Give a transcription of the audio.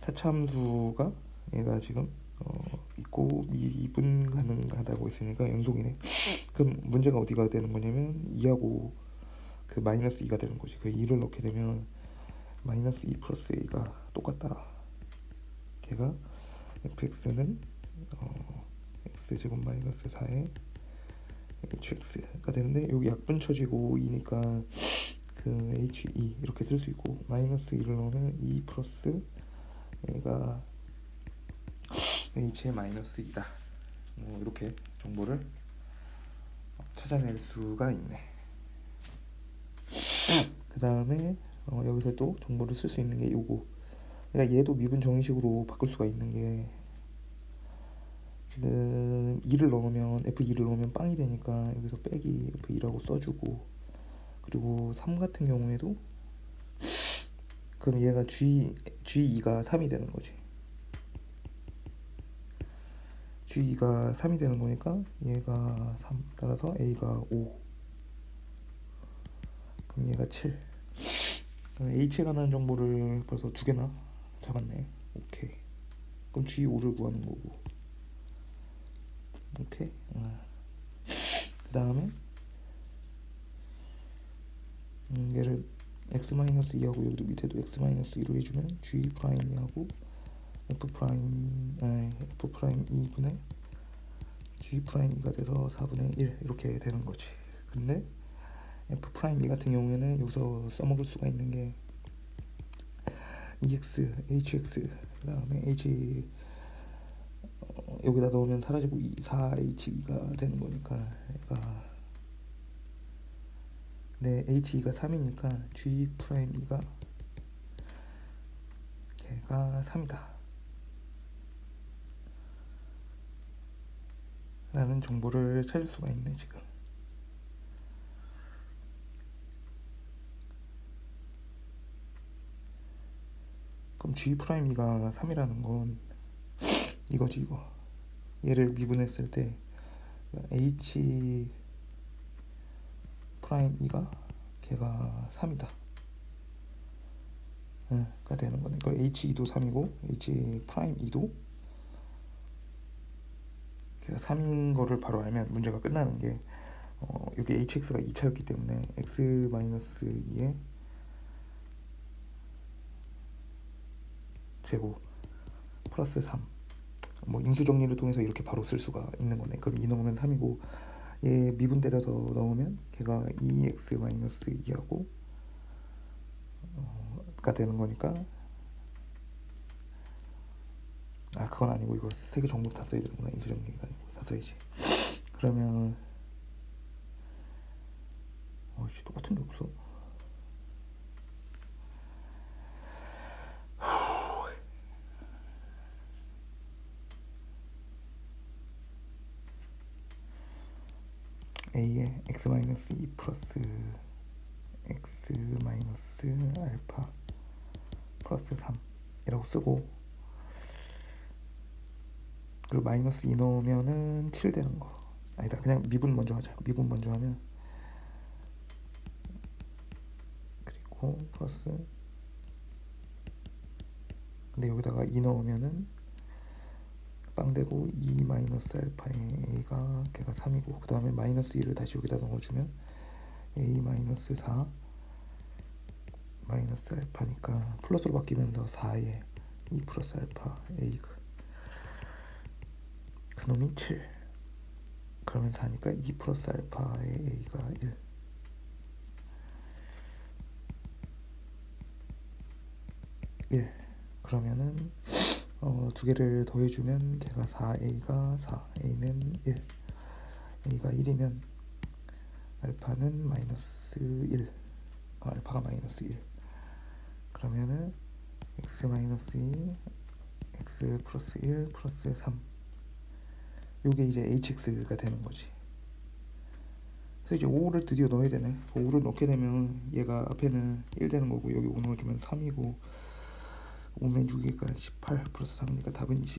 사참수가 얘가 지금 어, 있고 미분 가능하다고 했으니까 연속이네. 그럼 문제가 어디가 되는 거냐면 2하고 그 마이너스 2가 되는 거지. 그 2를 넣게 되면 마이너스 2 플러스 a가 똑같다. 걔가 fx는 어, x 제곱 마이너스 4에 hx가 되는데 여기 약분 쳐지고 2니까 그 he 이렇게 쓸 수 있고 마이너스 2를 넣으면 2 플러스 얘가 h의 마이너스 2다. 뭐 이렇게 정보를 찾아낼 수가 있네. 그 다음에 어, 여기서 또 정보를 쓸 수 있는 게 요거. 그러니까 얘도 미분 정의식으로 바꿀 수가 있는 게 지금 2를 넣으면 F2를 넣으면 빵이 되니까 여기서 빼기 F2라고 써주고 그리고 3 같은 경우에도 그럼 얘가 G, G2가 3이 되는 거지. G2가 3이 되는 거니까 얘가 3 따라서 A가 5 그럼 얘가 7 H에 관한 정보를 벌써 두 개나 잡았네. 오케이. 그럼 G5를 구하는 거고. 오케이. 그 다음에 음, 얘를 x-2하고 여기도 밑에도 x-2로 해주면 g 프라임이하고 f 프라임 아니 f 프라임 2분의 g 프라임 2가 돼서 4분의 1 이렇게 되는 거지. 근데 f 프라임 2 같은 경우에는 여기서 써먹을 수가 있는 게 ex, hx 그 다음에 h 어, 여기다 넣으면 사라지고 4h2가 되는 거니까 얘가 네, H2가 3이니까 G 프라임 2가 걔가 3이다. 라는 정보를 찾을 수가 있네 지금. 그럼 G 프라임 2가 3이라는 건 이거지 이거. 얘를 미분했을 때 H 프라임 2가 걔가 3이다. 응, 가 되는 거네. 그럼 H2도 3이고 H 프라임 2도 걔가 3인 거를 바로 알면 문제가 끝나는 게 어, 여기 hx가 2차였기 때문에 x 마이너스 2에 제곱 플러스 3. 뭐 인수 정리를 통해서 이렇게 바로 쓸 수가 있는 거네. 그럼 2 넣으면 3이고 얘 미분 때려서 넣으면 걔가 2x 마이너스 2하고 어, 가 되는 거니까. 아 그건 아니고 이거 세개 전부 다 써야 되는구나. 인수정리가 아니고. 다 써야지. 그러면 어씨 똑같은 게 없어 a에 x 마이너스 2 플러스 x 마이너스 알파 플러스 3이라고 쓰고 그리고 마이너스 2 넣으면은 7 되는 거. 아니다 그냥 미분 먼저 하자. 미분 먼저 하면 그리고 플러스 근데 여기다가 2 넣으면은 빵되고 2 마이너스 알파의 a가 걔가 3이고 그 다음에 마이너스 2를 다시 여기다 넣어주면 a 마이너스 4 마이너스 알파니까 플러스로 바뀌면서 4에 2 플러스 알파 a가 그놈이 7 그러면 4니까 2 플러스 알파의 a가 1 1 그러면은 어, 두 개를 더해주면 걔가 4a가 4 a는 1 a가 1이면 알파는 마이너스 1 어, 알파가 마이너스 1 그러면은 x 마이너스 2 x 플러스 1 플러스 3 요게 이제 hx가 되는 거지. 그래서 이제 5를 드디어 넣어야 되네. 5를 넣게 되면 얘가 앞에는 1 되는 거고 여기 5 넣어주면 3이고 5면 6이니까 18 플러스 3이니까 답은 20